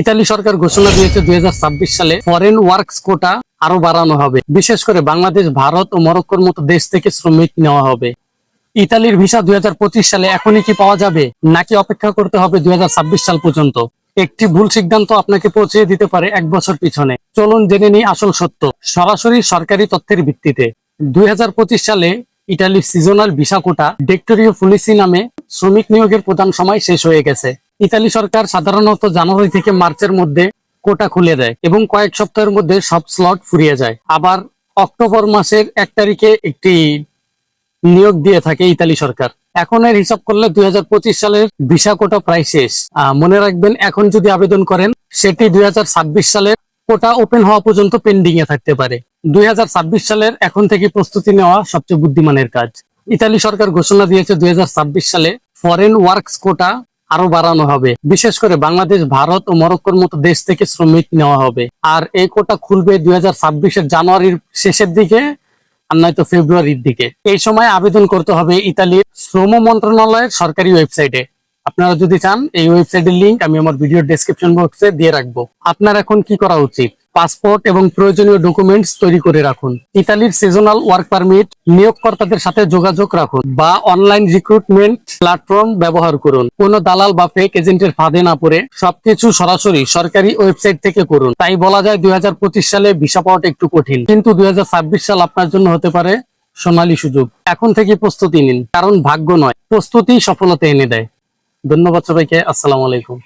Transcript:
Italy সরকার ঘোষণা দিয়েছে দুই সালে ফরেন ওয়ার্কস কোটা আরও বাড়ানো হবে। বিশেষ করে বাংলাদেশ, ভারত ও মরক্কোর মতো দেশ থেকে শ্রমিক নেওয়া হবে। ইতালির ভিসা দুই সালে এখনই কি পাওয়া যাবে? নাকি অপেক্ষা করতে হবে দুই সাল পর্যন্ত? একটি ভুল সিদ্ধান্ত আপনাকে পৌঁছে দিতে পারে এক বছর পিছনে। চলুন জেনে নিই আসল সত্য। সরাসরি সরকারি তথ্যের ভিত্তিতে দুই হাজার পঁচিশ সালে ইটালির সিজনাল ভিসা কোটা ডেক্টোরিও ফুলিসি নামে শ্রমিক নিয়োগের প্রধান সময় শেষ হয়ে গেছে। ইতালি সরকার সাধারণত জানুয়ারি থেকে মার্চের মধ্যে কোটা খুলে দেয় এবং কয়েক সপ্তাহের মধ্যে সব স্লট ফুরিয়ে যায়। আবার অক্টোবর মাসের এক তারিখে একটি নিয়োগ দিয়ে থাকে ইতালি সরকার। এখন এর হিসাব করলে দুই সালের ভিসা কোটা প্রায় শেষ। মনে রাখবেন, এখন যদি আবেদন করেন, সেটি দুই হাজার ছাব্বিশ সালের কোটা ওপেন হওয়া পর্যন্ত পেন্ডিং এ থাকতে পারে। দুই হাজার ছাব্বিশ সালের এখন থেকে প্রস্তুতি নেওয়া সবচেয়ে বুদ্ধিমানের কাজ। ইতালি সরকার ঘোষণা দিয়েছে দুই হাজার ছাব্বিশ সালে ফরেন ওয়ার্কস কোটা আরও বাড়ানো হবে। বিশেষ করে বাংলাদেশ, ভারত ও মরক্কোর মতো দেশ থেকে শ্রমিক নেওয়া হবে। আর এই কোটা খুলবে দুই হাজার জানুয়ারির শেষের দিকে আর নয়তো ফেব্রুয়ারির দিকে। এই সময় আবেদন করতে হবে ইতালির শ্রম মন্ত্রণালয়ের সরকারি ওয়েবসাইটে। আপনারা যদি চান, এই ওয়েবসাইটের লিঙ্ক আমি আমার ভিডিও ডেসক্রিপশন বক্সে দিয়ে রাখব। আপনার এখন কি করা উচিত? পাসপোর্ট এবং প্রয়োজনীয় ডকুমেন্টস তৈরি করে রাখুন। ইতালির সিজনাল ওয়ার্ক পারমিট নিয়োগকর্তাদের সাথে যোগাযোগ রাখুন বা অনলাইন রিক্রুটমেন্ট প্ল্যাটফর্ম ব্যবহার করুন। কোন দালাল বা ফেক এজেন্টের ফাঁদে না পড়ে সবকিছু সরাসরি সরকারি ওয়েবসাইট থেকে করুন। তাই বলা যায় দুই হাজার পঁচিশ সালে ভিসা পাওয়াটা একটু কঠিন। কিন্তু দুই হাজার ছাব্বিশ সাল আপনার জন্য হতে পারে সোনালী সুযোগ। এখন থেকে প্রস্তুতি নিন, কারণ ভাগ্য নয়, প্রস্তুতি সফলতা এনে দেয়। ধন্যবাদ সবাইকে, আসসালামু আলাইকুম।